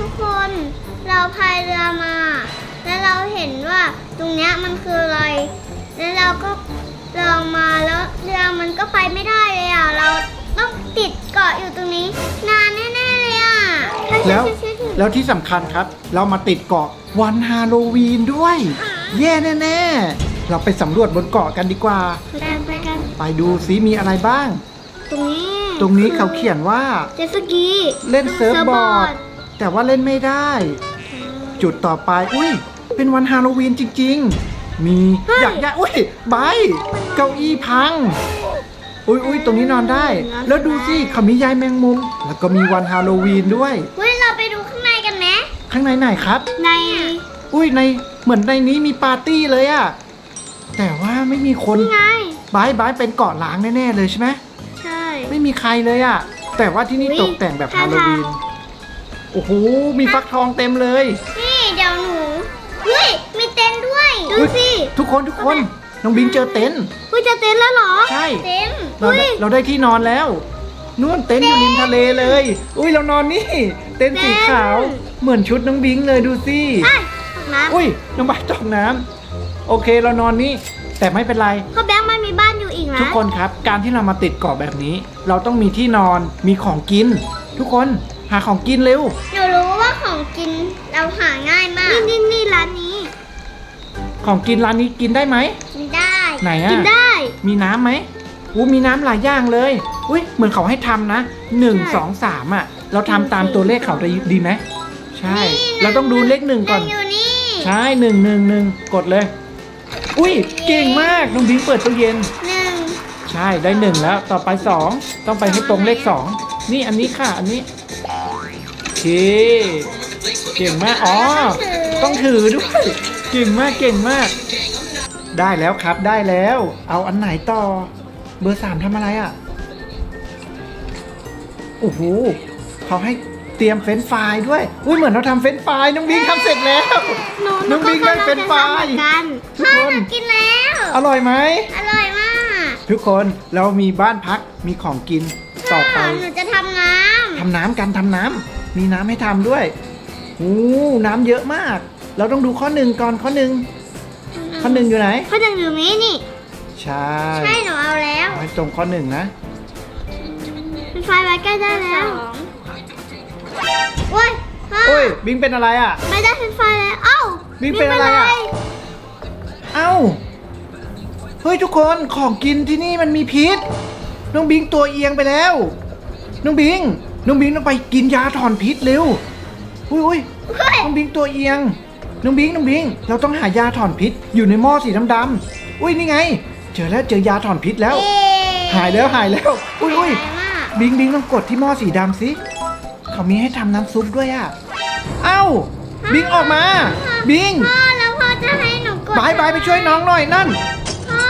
ทุกคนเราพายเรือมา แล้วเราเห็นว่าตรงเนี้ยมันคืออะไร แล้วเราก็ลองมาแล้วเรือมันก็ไปไม่ได้เลยอะเราต้องติดเกาะอยู่ตรงนี้ นานแน่ๆเลยอะแล้วช่วยๆๆๆแล้วที่สำคัญครับ เรามาติดเกาะวันฮาโลวีนด้วย แย่แน่ๆเราไปสำรวจบนเกาะกันดีกว่า ไปกันไปกันไปดูซิมีอะไรบ้าง ตรงนี้ ตรงนี้เขาเขียนว่าเจตสกี เล่นเซิร์ฟบอร์ด แต่ว่าเล่นไม่ได้ จุดต่อไป อุ้ย เป็นวันฮาโลวีนจริง ๆ มีอยากอยากอุ้ยใบร์ทเก้าอี้พัง อุ้ยอุ้ยตรงนี้นอนได้ แล้วดูสิเขามียายแมงมุม แล้วก็มีวันฮาโลวีนด้วยเฮ้ยเราไปดูข้างในกันไหมข้างในไหนครับ ใน อุ้ยในเหมือนในนี้มีปาร์ตี้เลยอะแต่ว่าไม่มีคนนี่ไงบายบายเป็นเกาะล้างแน่ๆเลยใช่ไหมใช่ ไม่มีใครเลยอะแต่ว่าที่นี่อุ๊ยตกแต่งแบบท่าฮาโลวีนทาง โอ้โห มีฟักทองเต็มเลย นี่เดี๋ยวหนูเฮ้ยมีเต็นท์ด้วย ดูสิทุกคนทุกคน น้องบิงเจอเต็นท์เฮ้ยเจะเต็นท์แล้วเหรอใช่ เต็นท์เราเฮ้ได้ยเราได้ที่นอนแล้วนู่นเต็นท์อยู่ริมทะเลเลย อุ้ยเรานอนนี่ เต็นท์สีขาวเหมือนชุดน้องบิงเลยดูสิไอ้ยตกน้ำอุ้ยน้องบาสตกน้ำโอเคเรานอนนี่ แต่ไม่เป็นไรเพราะแบงค์มันมีบ้านอยู่อีกนะทุกคนครับ การที่เรามาติดเกาะแบบนี้ เราต้องมีที่นอนมีของกิน ทุกคน หาของกินเร็ว หนูรู้ว่าของกินเราหาง่ายมาก นี่นี่นี่ร้านนี้ ของกินร้านนี้กินได้ไหม กินได้ ไหนอะ กินได้ มีน้ำไหมอู้มีน้ำหลายอย่างเลย อุ้ยเหมือนเขาให้ทำนะหนึ่งใช่สองสามอะเราทำตามตัวเลขเขาได้ดีไหม ใช่นี่เราต้องดูเลขหนึ่งก่อนงอยู่นี่ ใช่หนึ่งหนึ่งหนึ่งกดเลย อุ้ยเก่งมากน้องบิงเปิดตู้เย็น หนึ่ง ใช่ได้หนึ่งแล้ว ต่อไปสอง ต้องไปให้ตรงเลขสอง นี่อันนี้ค่ะ อันนี้โอ เคเก่งมาก อ๋อ ต้องถือด้วย เก่งมาก เก่งมาก ได้แล้วครับ ได้แล้ว เอาอันไหนต่อ เบอร์สามทำอะไรอะ โอ้โหเขาให้เตรียมเฟรนช์ฟรายด้วย อุ้ยเหมือนเราทำเฟรนช์ฟรายน้องบิงทำเสร็จแล้ว หนูน้องบิ๊กได้เป็นไฟกันทุกพ่อคนหนูกินแล้ว อร่อยไหม อร่อยมากทุกคนเรามีบ้านพักมีของกินต่อไป หนูจะทำน้ทำน้ำกันทำน้ำ มีน้ำให้ทำด้วยโอ้น้ำเยอะมาก เราต้องดูข้อหนึ่งก่อนข้อหนึ่งำข้อหนึ่งอยู่ไหน ข้อหนึ่งอยู่นี้นี่ ใช่ ใช่หนูเอาแล้วเอาให้ตรงข้อหนึ่งนะ เป็นไฟไว้ใกล้ได้แล้วโอ้ยพ่อโอ้ย บิงเป็นอะไรอะ ไม่ได้เป็นไฟแล้ว เอ้าบิ๊กเป็นอะไรอะเอ้า เฮ้ยทุกคนของกินที่นี่มันมีพิษ น้องบิงตัวเอียงไปแล้ว น้องบิง น้องบิงต้องไปกินยาถอนพิษเร็ว อุ้ยอุ้ยเฮ้ยน้องบิงตัวเอียง น้องบิงน้องบิง เราต้องหายาถอนพิษอยู่ในหม้อสีดำๆอุ้ยนี่ไง เจอแล้วเจอยาถอนพิษแล้วเอ๊ะหายแล้วหายแล้ว อุ้ยอุ้ยหายมากบิงบิงต้องกดที่หม้อสีดำสิ เขามีให้ทำน้ำซุปด้วยอะ เอ้า บิงออกมา บิง พ่อแล้วพ่อจะให้หนูกดบายบายไปช่วยน้องหน่อยนั่น พ่อ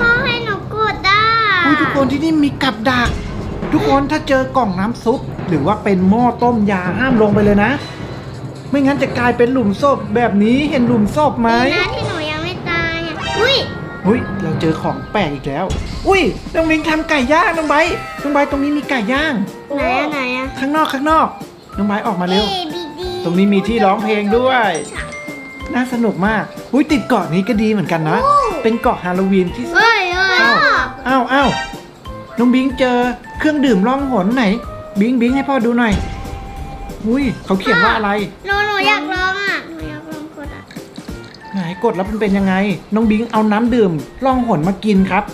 พ่อให้หนูกดได้อุ้ยทุกคนที่นี่มีกับดัก ทุกคนถ้าเจอกล่องน้ำซุป หรือว่าเป็นหม้อต้มยาห้ามลงไปเลยนะ ไม่งั้นจะกลายเป็นหลุมศพแบบนี้เห็นหลุมศพไหมดีนะที่หนูยังไม่ตายอะอุ้ยอุ้ยเราเจอของแปลกอีกแล้ว อุ้ยน้องบิงทำไก่ย่างน้องใบร์ทน้องใบร์ทตรงนี้มีไก่ย่าง ไหนอะไหนอะข้างนอกข้างนอก น้องใบร์ทออกมาเร็ว A B D ตรงนี้มีที่ร้องเพลงด้วย น่าสนุกมากอุ้ยติดเกาะนี้ก็ดีเหมือนกันนะ เป็นเกาะฮาโลวีนที่ เฮ้ยเฮ้ยอ้าวอ้าวอ้าวน้องบิงเจอ เครื่องดื่มล่องหนไหน บิงบิงให้พ่อดูหน่อย อุ้ยเขาเขียนว่าอะไร หนูหนูอยากลองอะ หนูอยากลองกดอะ ไหนกดแล้วมันเป็นยังไง น้องบิงเอาน้ำดื่มล่องหนมากินครับ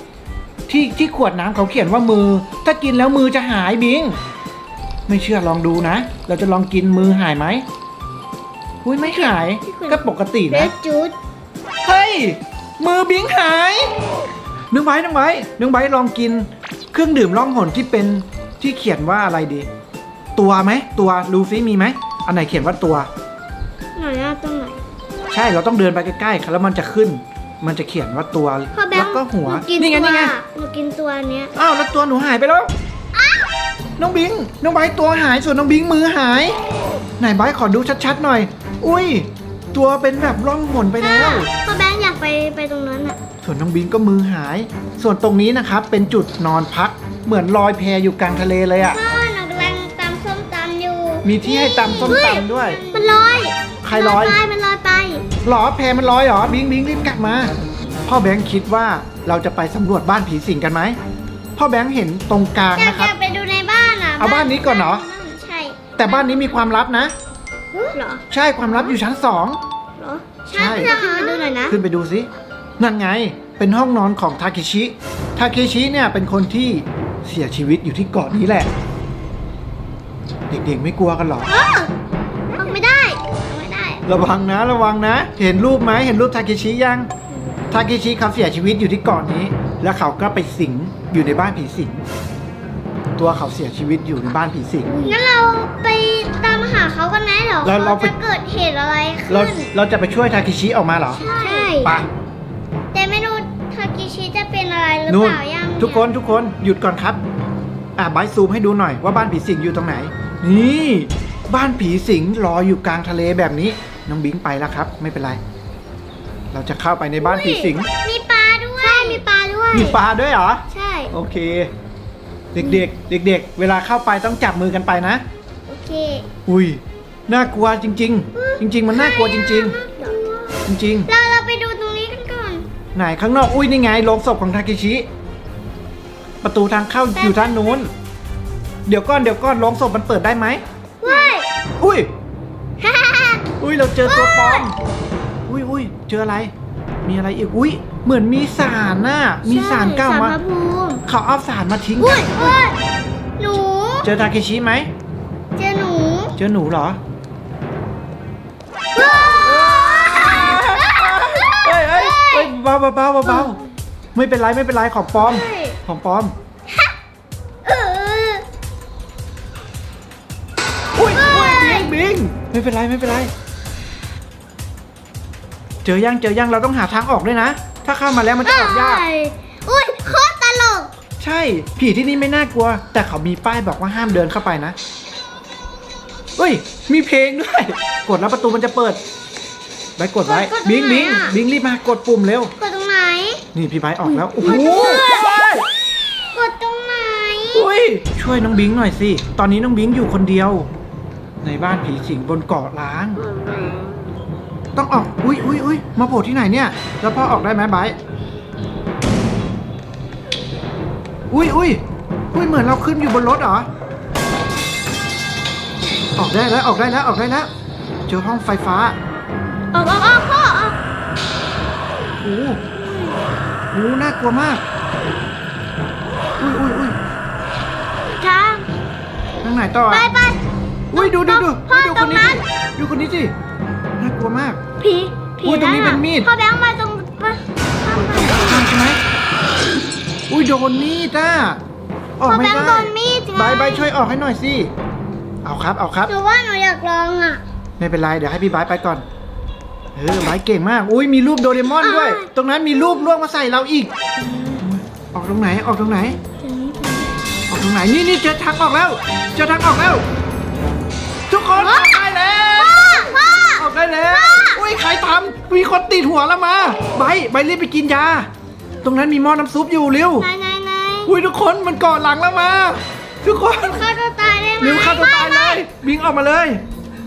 ที่ที่ขวดน้ำเขาเขียนว่ามือ ถ้ากินแล้วมือจะหายบิง ไม่เชื่อลองดูนะ เราจะลองกินมือหายไหมอุ้ยไม่หาย ก็ปกติเรนะดจูดเฮ้ย มือบิงหาย นึกไว้นึกไว้นึกไว้ลองกิน เครื่องดื่มล่องหนที่เป็นที่เขียนว่าอะไรดี ตัวไหมตัวลูฟี่มีไหมอันไหนเขียนว่าตัว หน่อยอะตรงไหน ใช่เราต้องเดินไปใกล้ๆแล้วมันจะขึ้น มันจะเขียนว่าตัวพ่อแบงแล้วค์ก็หัวหนูกินนี่ไงตัวนี่ไงหนูกินตัวเนี้ยอ้าวแล้วตัวหนูหายไปแล้วน้องบิงน้องไบร์ทตัวหายส่วนน้องบิงมือหายไหนไบร์ทขอดูชัดๆหน่อย อุ้ย ตัวเป็นแบบร่องหนไปแล้ว พ่อแบงค์อยากไปไปตรงนั้นอะ ส่วนน้องบิงก็มือหาย ส่วนตรงนี้นะครับเป็นจุดนอนพักเหมือนลอยแพอยู่กลางทะเลเลยอะ่ะ พ่อหนูกำลังตำส้มตำอยู่มีที่ให้ตำส้มตำด้วย มันลอยใครลอย ไปมันลอยไป หรอแพมันลอยเหรอ บิงบิงรีบกลับมา พ่อแบงค์คิดว่าเราจะไปสำรวจบ้านผีสิงกันไหมพ่อแบงค์เห็นตรงกลางอยากนะครับจะไปดูในบ้านอะเอาบ้านนี้ก่อนเหรอ ใช่แต่บ้านนี้มีความลับนะ เหรอใช่ความลับอยู่ชั้นสอง เหรอใช่ ใช่ขึ้นมาดูหน่อยนะ ขึ้นไปดูสิ นั่นไง เป็นห้องนอนของทาเคชิ ทาเคชิเนี่ยเป็นคนที่เสียชีวิตอยู่ที่เกาะนี้แหละ เด็กๆไม่กลัวกันเหรอเออออกไม่ได้ออกไม่ได้ ระวังนะระวังนะ เห็นรูปไหมเห็นรูปทาเคชิยัง ทาเคชิเขาเสียชีวิตอยู่ที่เกาะนี้ แล้วเขาก็ไปสิงอยู่ในบ้านผีสิง ตัวเขาเสียชีวิตอยู่ในบ้านผีสิง งั้นเราไปตามหาเขากันไหมเหรอเราเราไป จะเกิดเหตุอะไรขึ้นเราเราจะไปช่วยทาเคชิออกมาเหรอ ใช่ ไป เป็นอะไรหรือนู่เปนล่ายังทุกคนทุกคนหยุดก่อนครับ อะบายซูมให้ดูหน่อยว่าบ้านผีสิงอยู่ตรงไหน นี่ บ้านผีสิงรออยู่กลางทะเลแบบนี้ น้องบิงไปแล้วครับ ไม่เป็นไร เราจะเข้าไปในบ้านผีสิง มีปลาด้วยใช่มีปลาด้วย มีปลาด้วยเหรอ ใช่ โอเค เด็กๆ เด็ก ๆ เวลาเข้าไปต้องจับมือกันไปนะ โอเค อุ้ย น่ากลัวจริง ๆ จริง ๆ มันน่ากลัวจริง ๆ จริงเราเรา ไหนข้างนอกอุ้ยนี่ไงโลงศพของทาเคชิ ประตูทางเข้าอยู่ด้านนู้น เดี๋ยวก่อนเดี๋ยวก่อนโลงศพมันเปิดได้ไหมว้ายอุ้ยฮ่าฮ่าฮ่าอุ้ยเราเจอตัวปลอมอุ้ยอุ้ยเจออะไร มีอะไรอีกอุ้ยเหมือนมีสารน่ะมีสารเก่ามาสารพระภูมิเขาเอาสารมาทิ้งอุ้กัยนอุ้ยหนูเจอทาเคชิไหมเจอหนู เจอหนูเหรอ เฮ้ยเบาเบาเบาเบาไม่เป็นไรไม่เป็นไรของปลอมเฮ้ยของปลอมเอออุ้ยอุ้ยเฮ้บิยงบิงไม่เป็นไรไม่เป็นไร เจอยังเจอยังเราต้องหาทางออกด้วยนะ ถ้าเข้ามาแล้วมันจะออกยากอุ้ยโคตรตลก ใช่ผีที่นี่ไม่น่ากลัว แต่เขามีป้ายบอกว่าห้ามเดินเข้าไปนะเฮ้ย มีเพลงด้วย กดแล้วประตูมันจะเปิด ไปกดไว้กดตรงบิงไหนบิงอะ บิงรีบมากดปุ่มเร็ว กดตรงไหน นี่พี่ไบร์ทออกแล้วโอ้โหเฮ้ยเฮ้ยกดตรงไหน อุ้ยช่วยน้องบิงหน่อยสิ ตอนนี้น้องบิงอยู่คนเดียว ในบ้านผีสิงบนเกาะล้าง ต้องออก อุ้ยอุ้ยอุ้ยมาโผล่ที่ไหนเนี่ย แล้วพ่อออกได้ไหมไบร์ทอุ้ยอุ้ยอุ้ยเหมือนเราขึ้นอยู่บนรถเหรอ ออกได้แล้วออกได้แล้วออกได้แล้ว เจอห้องไฟฟ้า ออกออกออกพ่อออกโอ้โหโอ้โหน่ากลัวมาก อุ้ยอุ้ยอุ้ยทางทางไหนต่อไปอะไป อุ้ยดูดูดูพ่ออุ้ยดูตครนงนี้นั้น สิดูคนนี้สิน่ากลัวมาก ผีผีอุ้ยตรงนี้เป็นมีด พ่อแบงค์มาตรงไปข้ามไปทางใช่ไหมอุ้ยโดนมีดอะออกพ่อไม่แบงได้ค์โดนมีดไงบายบายช่วยออกให้หน่อยสิ เอาครับเอาครับ หนูว่าหนูอยากลองอะ ไม่เป็นไรเดี๋ยวให้พี่บายไปก่อน เออบายเก่งมาก อุ้ยมีรูปโดเรมอนด้วยอ่าตรงนั้นมีรูปล่วงมาใส่เราอีก ออกตรงไหน ออกตรงไหน ออกตรงไหน นี่นี่เจอทางออกแล้ว เจอทางออกแล้ว ทุกคนออกได้แล้วพ่อพ่อออกได้แล้ว อุ้ยใครทำมีคนติดหัวแล้วมาใบใบรีบไปกินยา ตรงนั้นมีหม้อน้ำซุปอยู่เร็ว ไหนไหนไหนอุ้ยทุกคนมันเกาะหลังแล้วมา ทุกคนฆ่าตัวตายได้ไหมเร็วฆ่าตัวตายเลยบิงออกมาเลย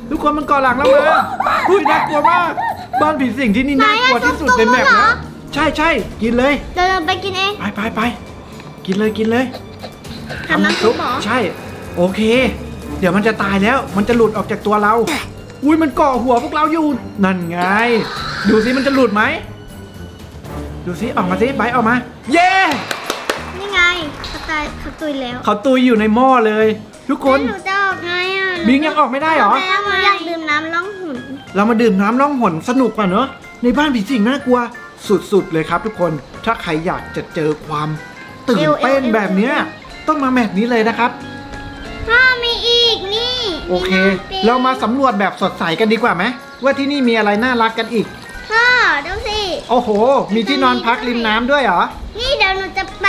ทุกคนมันเกาะหลังแล้วมาอุ้ยน่ากลัวมาก บ้านผีสิงที่นี่น่ากลัวที่สุดในแมปแล้วใช่ใช่กินเลย เดี๋ยวเราไปกินเอง ไปไปไปกินเลยกินเลยทำน้ำซุปเหรอใช่ โอเค เดี๋ยวมันจะตายแล้ว มันจะหลุดออกจากตัวเรา อุ้ยมันเกาะหัวพวกเราอยู่ นั่นไง ดูสิมันจะหลุดไหม ดูสิออกมาสิไบร์ทออกมา เย้นี่ไงเขาตายเขาตุยแล้ว เขาตุยอยู่ในหม้อเลย ทุกคนแล้วหนูจะออกไงอะบิงยังออกไม่ได้เหรอแม่หนูอยากดื่มน้ำล่องหุ่น เรามาดื่มน้ำล่องหนสนุกกว่าเนอะในบ้านผีสิงน่ากลัวสุดๆเลยครับ ทุกคนถ้าใครอยากจะเจอความตื่นเต้นแบบเนี้ยต้องมาแมตช์นี้เลยนะครับ พ่อมีอีกนี่โอเค มีน้ำปิ้งเรามาสำรวจแบบสดใสกันดีกว่าไหมว่าที่นี่มีอะไรน่ารักกันอีก พ่อดูสิ โอ้โห มีที่นอนพักริมน้ำด้วยเหรอนี่เดี๋ยวหนูจะไป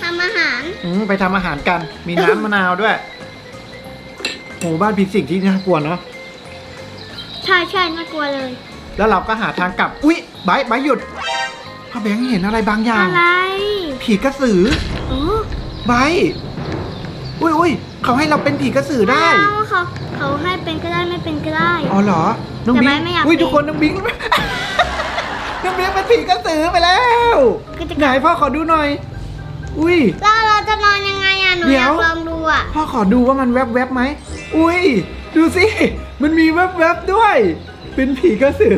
ทำอาหาร อืมไปทำอาหารกันมีน้ำมะนาวด้วยโหบ้านผีสิงที่น่ากลัวเนาะ ใช่ใช่น่ากลัวเลยแล้วเราก็หาทางกลับ อุ๊ยไบร์ทไบร์ทหยุดพ่อแบงค์เห็นอะไรบางอย่าง อะไรผีกระสือโอ้ไบร์ทอุ้ยอุ้ยเขาให้เราเป็นผีกระสือได้เอาเขาเขาให้เป็นก็ได้ไม่เป็นก็ได้ อ๋อเหรอ น้องแต่บิไม่งไม่อยากอุ้ยเป็น ทุกคนน้องบิงน้องบิงเป็นผีกระสือไปแล้วก็จะไหนพ่อขอดูหน่อย อุ้ยแล้วเราจะนอนยังไงอะหนูเดี๋อยวยากลองดูอะพ่อขอดูว่ามันแวบๆไหม อุ้ย ดูสิ มันมีแวบๆด้วย เป็นผีกระสือ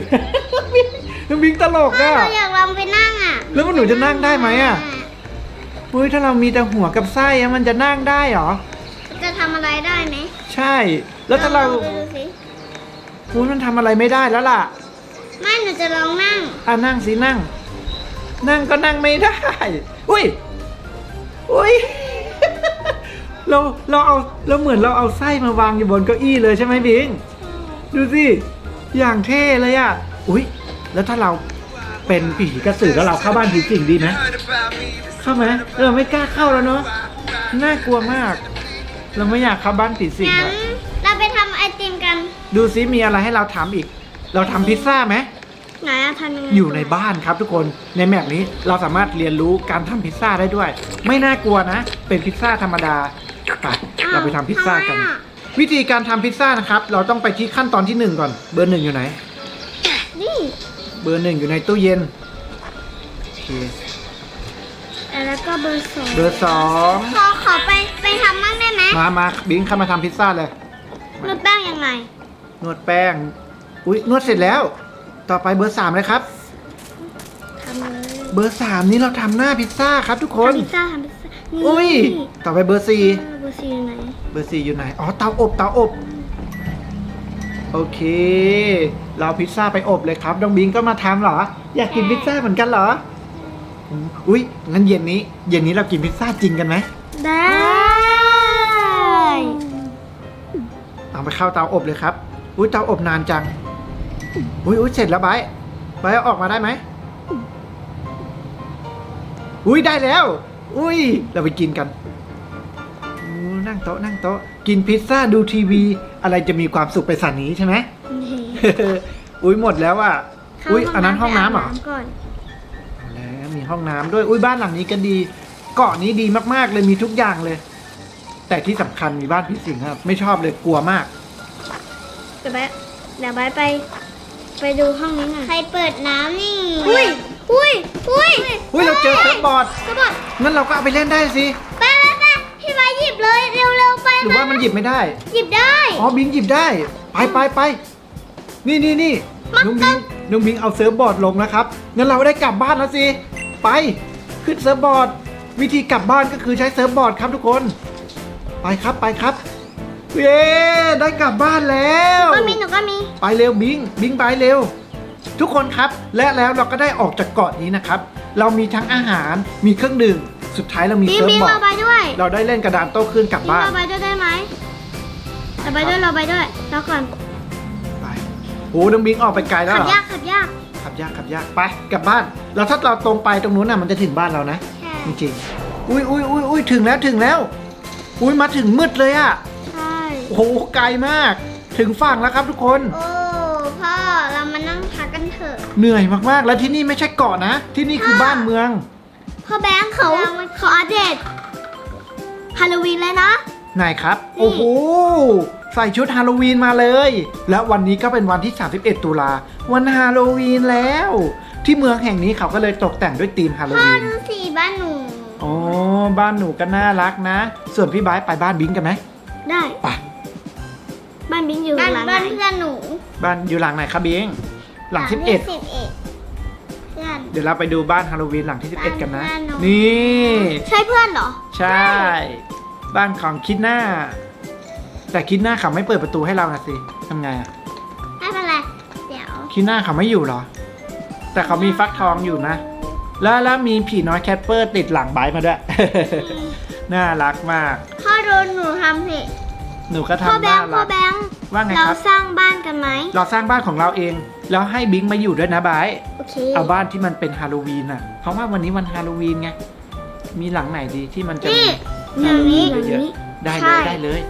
น้องบิงตลกถ้าอะเราอยากลองไปนั่งอะ แล้วหนูจะนั่งได้ไหมอะอุ้ยถ้าเรามีแต่หัวกับไส้อะมันจะนั่งได้เหรอ จะทำอะไรได้ไหม ใช่ แล้วถ้าเราลองไปดูสิอุ้ยมันทำอะไรไม่ได้แล้วล่ะ ไม่หนูจะลองนั่ง อะนั่งสินั่ง นั่งก็นั่งไม่ได้ อุ้ย อุ้ย เราเราเอาเราเหมือนเราเอาไส้มาวางอยู่บนเก้าอี้เลยใช่ไหมบิง ดูสิ อย่างเท่เลยอะ อุ้ยแล้วถ้าเราเป็นผีกระสือแล้วเราเข้าบ้านผีสิงดีไหมเข้าไหมเออไม่กล้าเข้าแล้วเนาะน่ากลัวมาก เราไม่อยากเข้าบ้านผีสิงงั้นอะเราไปทำไอติมกัน ดูซิมีอะไรให้เราทำอีก เราทำพิซซ่าไหมไหนอะทำยังไงอยู่ในบ้านครับทุกคนในแมปนี้เราสามารถเรียนรู้การทำพิซซ่าได้ด้วย ไม่น่ากลัวนะ เป็นพิซซ่าธรรมดาไปเราไปทำพิซซ่ากัน ทำไมอะ วิธีการทำพิซซ่านะครับ เราต้องไปที่ขั้นตอนที่หนึ่งก่อน เบอร์หนึ่งอยู่ไหน นี่เบอร์หนึ่งอยู่ในตู้เย็นโอเคแล้วก็เบอร์สองเบอร์สองขอขอไปไปทำมั่งได้ไหมมามาบิงเข้ามาทำพิซซ่าเลย นวดแป้งยังไง นวดแป้ง อุ้ยนวดเสร็จแล้ว ต่อไปเบอร์สามเลยครับ ทำเลยเบอร์สามนี้เราทำหน้าพิซซ่าครับทุกคน ทำพิซซ่าทำพิซซ่านี่อุ้ย ต่อไปเบอร์สี่เออเบอร์สี่อยู่ไหน เบอร์สี่อยู่ไหน อ๋อ เตาอบ เตาอบ โอเค เราเอาพิซซ่าไปอบเลยครับน้องบิงก็มาทำเหรอ อยากกินพิซซ่าเหมือนกันเหรออืมอุ้ยงั้นเย็นนี้ เย็นนี้เรากินพิซซ่าจริงกันไหม ได้ เอาไปเข้าเตาอบเลยครับ อุ้ยเตาอบนานจัง อุ้ยอุ้ยเสร็จแล้วไบร์ทไบร์ทเอาออกมาได้ไหม อุ้ยได้แล้ว อุ้ยเราไปกินกันอู้นั่ง โต๊ะนั่งโต๊ะ กินพิซซ่าดูทีวี อะไรจะมีความสุขไปสันนี้ใช่ไหมนี่อุ้ยหมดแล้วอะเข้าอุ้ยอันนั้นห้องน้ำเหรอไปาก่อนเอาแล้วมีห้องน้ำด้วย อุ้ยบ้านหลังนี้ก็ดี เกาะนี้ดีมากๆเลยมีทุกอย่างเลย แต่ที่สำคัญมีบ้านผีสิงครับ ไม่ชอบเลยกลัวมากเดี๋ยวไปเดี๋ยวไปไป ไปดูห้องนี้หน่อยใครเปิดน้ำนี่ อุ้ยอุ้ยอุ้ยอุ้ยเราเจอเซิร์ฟบอร์ดก็บอกงั้นเราก็เอาไปเล่นได้สิไป เลยเร็วๆไปหรือว่ามันหยิบไม่ได้ หยิบได้ อ๋อบิงหยิบได้ ไปไปไปนี่นี่นี่น้องบิงน้องบิงเอาเซิร์ฟบอร์ดลงนะครับงั้นเราได้กลับบ้านแล้วสิไปขึ้นเซิร์ฟบอร์ด วิธีกลับบ้านก็คือใช้เซิร์ฟบอร์ดครับทุกคน ไปครับไปครับเย้ได้กลับบ้านแล้วก็มีหนูก็มีไปเร็วบิงบิงไปเร็ว ทุกคนครับและแล้วเราก็ได้ออกจากเกาะนี้นะครับ เรามีทั้งอาหารมีเครื่องดื่ม สุดท้ายเรามีบิงเซิร์ฟบิงบอร์เราดไปด้วยเราได้เล่นกระดานโต้คลื่นกลับบิงบ้าน เราไปด้วยได้ไหมเราไปด้วยเราไปด้วยแล้วก่อนไปโอ้น้องบิงออกไปไกลแล้วขัเหบรอยากขับยากขับยากขับยากไปกลับบ้านแล้วถ้าเราตรงไปตรงนู้นน่ะมันจะถึงบ้านเรานะ ใช่จริงๆ อุ้ยอุ้ยอุ้ยอุ้ยถึงแล้วถึงแล้ว อุ้ยมาถึงมืดเลยอะใช่โอ้โหไกลมาก ถึงฝั่งแล้วครับทุกคน โอ้พ่อเรามานั่งพักกันเถอะ เหนื่อยมากๆ แล้วที่นี่ไม่ใช่เกาะนะ ที่นี่คือบ้านเมือง พ่อแบงค์เขาเขาอัปเดตฮาโลวีนแล้วนะไหนครับนี่โอ้โห ใส่ชุดฮาโลวีนมาเลย แล้ววันนี้ก็เป็นวันที่ 31 ตุลา วันฮาโลวีนแล้ว ที่เมืองแห่งนี้เขาก็เลยตกแต่งด้วยธีมฮาโลพ่อวีน ดูสีบ้านหนู อ๋อ บ้านหนูก็น่ารักนะ ส่วนพี่บายไปบ้านบิงกันไหม ได้ ไป บ้านบิงอยู่หลังบ้านเพื่อนหนูบ้านอยู่หลังไหนครับบิง หลังสิ11บเอ็ด เพื่อนเดี๋ยวเราไปดูบ้านฮาโลวีนหลังที่ 11 กันนะ บ้านหนูนี่ ใช่เพื่อนเหรอ ใช่ บ้านของคิดหน้า แต่คิดหน้าเขาไม่เปิดประตูให้เรานะสิทำไงอะไม่เป็นไร เดี๋ยว คิดหน้าเขาไม่อยู่เหรอ แต่เขามีฟักทองอยู่นะ แล้วแล้วมีผีน้อยแคทเปอร์ติดหลังไบร์ทมาด้วย น่ารักมาก พ่อโดนหนูทำสิ หนูก็พ่อทำแบน่างค์พ่รัอกแบงค์ ว่าไงเราครับ สร้างบ้านกันไหมเราสร้างบ้านของเราเอง แล้วให้บิงมาอยู่ด้วยนะไบร์ทโอเคเอาบ้านที่มันเป็นฮาโลวีนอะ เพราะว่าวันนี้วันฮาโลวีนไง มีหลังไหนดีที่มันจะนี่มีหลังนี้ เยอะๆได้เลยได้เลย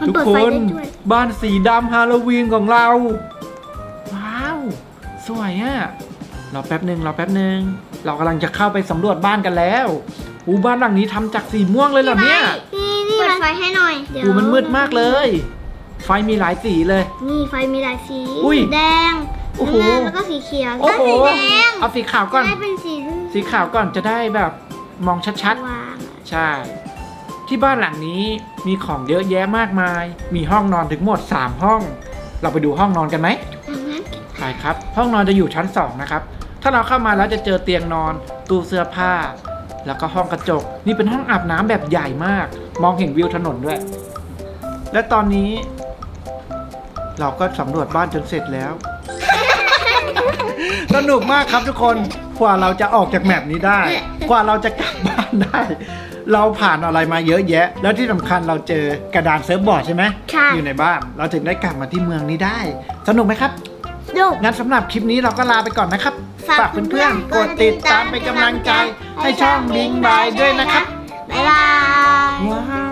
มันทุกเปิดคไฟนได้ด้วยบ้านสีดำฮาโลวีนของเรา ว้าว สวยอะ่ะรอแป๊บหนึ่งรอแป๊บหนึ่งเรากำลังจะเข้าไปสำรวจบ้านกันแล้วอูบ้านหลังนี้ทำจากสีม่วงเลยเหรอเนี่ยนี่นี่มันไฟให้หน่อย เดี๋ยวอูมันมืดมากเลย ไฟมีหลายสีเลย นี่ไฟมีหลายสีอุ้ยแดงโอ้โห น้ำเงินแล้วก็สีเขียวโอ้โหแล้วสีแดงเอาสีขาวก่อน ได้เป็นสีสีขาวก่อนจะได้แบบมองชัดวางๆ ใช่ ที่บ้านหลังนี้มีของเยอะแยะมากมาย มีห้องนอนถึงหมด 3 ห้อง เราไปดูห้องนอนกันไหมดังนั้นไปครับ ห้องนอนจะอยู่ชั้น 2 นะครับ ถ้าเราเข้ามาแล้วจะเจอเตียงนอน ตู้เสื้อผ้า แล้วก็ห้องกระจก นี่เป็นห้องอาบน้ำแบบใหญ่มาก มองเห็นวิวถนนด้วย และตอนนี้ เราก็สำรวจบ้านจนเสร็จแล้ว สนุกมากครับทุกคนกว่าเราจะออกจากแมปนี้ได้ กว่าเราจะกลับบ้านได้ เราผ่านอะไรมาเยอะแยะ แล้วที่สำคัญเราเจอกระดานเซิร์ฟบอร์ดใช่ไหมใช่ อยู่ในบ้านเราถึงได้กลับมาที่เมืองนี้ได้ สนุกไหมครับดูงั้นสำหรับคลิปนี้เราก็ลาไปก่อนนะครับ ฝากเพื่อนๆกดติดตามเป็นกำลังใจ ให้ช่องบิงบายด้วยนะครับ บ๊ายบาย ว้า